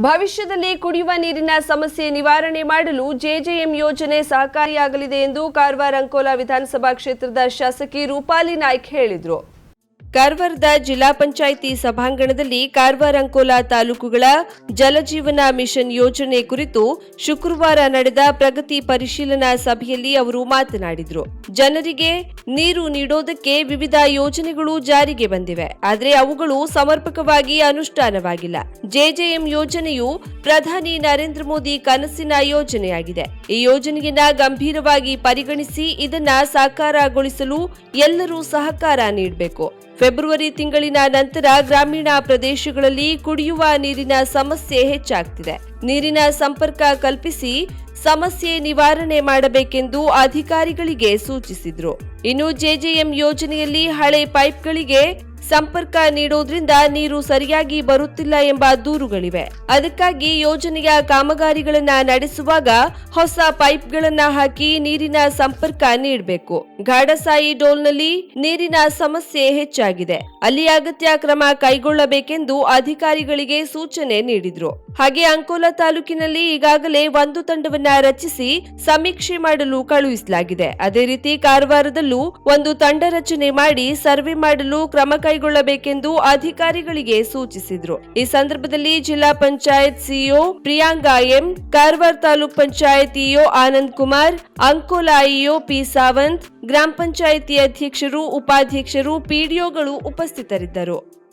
ಭವಿಷ್ಯದಲ್ಲಿ ಕುಡಿಯುವ ನೀರಿನ ಸಮಸ್ಯೆ ನಿವಾರಣೆ ಮಾಡಲು ಜೆಜೆಎಂ ಯೋಜನೆ ಸಹಕಾರಿಯಾಗಲಿದೆ ಎಂದು ಕಾರವಾರ ಅಂಕೋಲಾ ವಿಧಾನಸಭಾ ಕ್ಷೇತ್ರದ ಶಾಸಕಿ ರೂಪಾಲಿ ನಾಯ್ಕ್ ಹೇಳಿದರು. ಕಾರವಾರದ ಜಿಲ್ಲಾ ಪಂಚಾಯಿತಿ ಸಭಾಂಗಣದಲ್ಲಿ ಕಾರವಾರ ಅಂಕೋಲಾ ತಾಲೂಕುಗಳ ಜಲಜೀವನ ಮಿಷನ್ ಯೋಜನೆ ಕುರಿತು ಶುಕ್ರವಾರ ನಡೆದ ಪ್ರಗತಿ ಪರಿಶೀಲನಾ ಸಭೆಯಲ್ಲಿ ಅವರು ಮಾತನಾಡಿದರು. ಜನರಿಗೆ ನೀರು ನೀಡೋದಕ್ಕೆ ವಿವಿಧ ಯೋಜನೆಗಳು ಜಾರಿಗೆ ಬಂದಿವೆ. ಆದರೆ ಅವುಗಳು ಸಮರ್ಪಕವಾಗಿ ಅನುಷ್ಠಾನವಾಗಿಲ್ಲ. ಜೆಜೆಎಂ ಯೋಜನೆಯು ಪ್ರಧಾನಿ ನರೇಂದ್ರ ಮೋದಿ ಕನಸಿನ ಯೋಜನೆಯಾಗಿದೆ. ಈ ಯೋಜನೆಯನ್ನ ಗಂಭೀರವಾಗಿ ಪರಿಗಣಿಸಿ ಇದನ್ನ ಸಾಕಾರಗೊಳಿಸಲು ಎಲ್ಲರೂ ಸಹಕಾರ ನೀಡಬೇಕು. ಫೆಬ್ರವರಿ ತಿಂಗಳಿನ ನಂತರ ಗ್ರಾಮೀಣ ಪ್ರದೇಶಗಳಲ್ಲಿ ಕುಡಿಯುವ ನೀರಿನ ಸಮಸ್ಯೆ ಹೆಚ್ಚಾಗ್ತಿದೆ. ನೀರಿನ ಸಂಪರ್ಕ ಕಲ್ಪಿಸಿ ಸಮಸ್ಯೆ ನಿವಾರಣೆ ಮಾಡಬೇಕೆಂದು ಅಧಿಕಾರಿಗಳಿಗೆ ಸೂಚಿಸಿದ್ರು. ಇನ್ನು ಜೆಜೆಎಂ ಯೋಜನೆಯಲ್ಲಿ ಹಳೆ ಪೈಪ್ಗಳಿಗೆ ಸಂಪರ್ಕ ನೀಡೋದ್ರಿಂದ ನೀರು ಸರಿಯಾಗಿ ಬರುತ್ತಿಲ್ಲ ಎಂಬ ದೂರುಗಳಿವೆ. ಅದಕ್ಕಾಗಿ ಯೋಜನೆಯ ಕಾಮಗಾರಿಗಳನ್ನ ನಡೆಸುವಾಗ ಹೊಸ ಪೈಪ್ಗಳನ್ನ ಹಾಕಿ ನೀರಿನ ಸಂಪರ್ಕ ನೀಡಬೇಕು. ಗಾಡಸಾಯಿ ಡೋಲ್ನಲ್ಲಿ ನೀರಿನ ಸಮಸ್ಯೆ ಹೆಚ್ಚಾಗಿದೆ. ಅಲ್ಲಿ ಅಗತ್ಯ ಕ್ರಮ ಕೈಗೊಳ್ಳಬೇಕೆಂದು ಅಧಿಕಾರಿಗಳಿಗೆ ಸೂಚನೆ ನೀಡಿದ್ರು. ಹಾಗೆ ಅಂಕೋಲಾ ತಾಲೂಕಿನಲ್ಲಿ ಈಗಾಗಲೇ ಒಂದು ತಂಡವನ್ನ ರಚಿಸಿ ಸಮೀಕ್ಷೆ ಮಾಡಲು ಕಳುಹಿಸಲಾಗಿದೆ. ಅದೇ ರೀತಿ ಕಾರವಾರದಲ್ಲೂ ಒಂದು ತಂಡ ರಚನೆ ಮಾಡಿ ಸರ್ವೆ ಮಾಡಲು ಕ್ರಮ ಕೈಗೊಳ್ಳಬೇಕೆಂದು ಅಧಿಕಾರಿಗಳಿಗೆ ಸೂಚಿಸಿದರು. ಈ ಸಂದರ್ಭದಲ್ಲಿ ಜಿಲ್ಲಾ panchayat CEO Priyanka M, Karwar taluk panchayat EO Anand Kumar, Ankola EO P Sawant, ಗ್ರಾಮ ಪಂಚಾಯಿತಿ ಅಧ್ಯಕ್ಷರು, ಉಪಾಧ್ಯಕ್ಷರು ಪಿಡಿಒಗಳು ಉಪಸ್ಥಿತರಿದ್ದರು.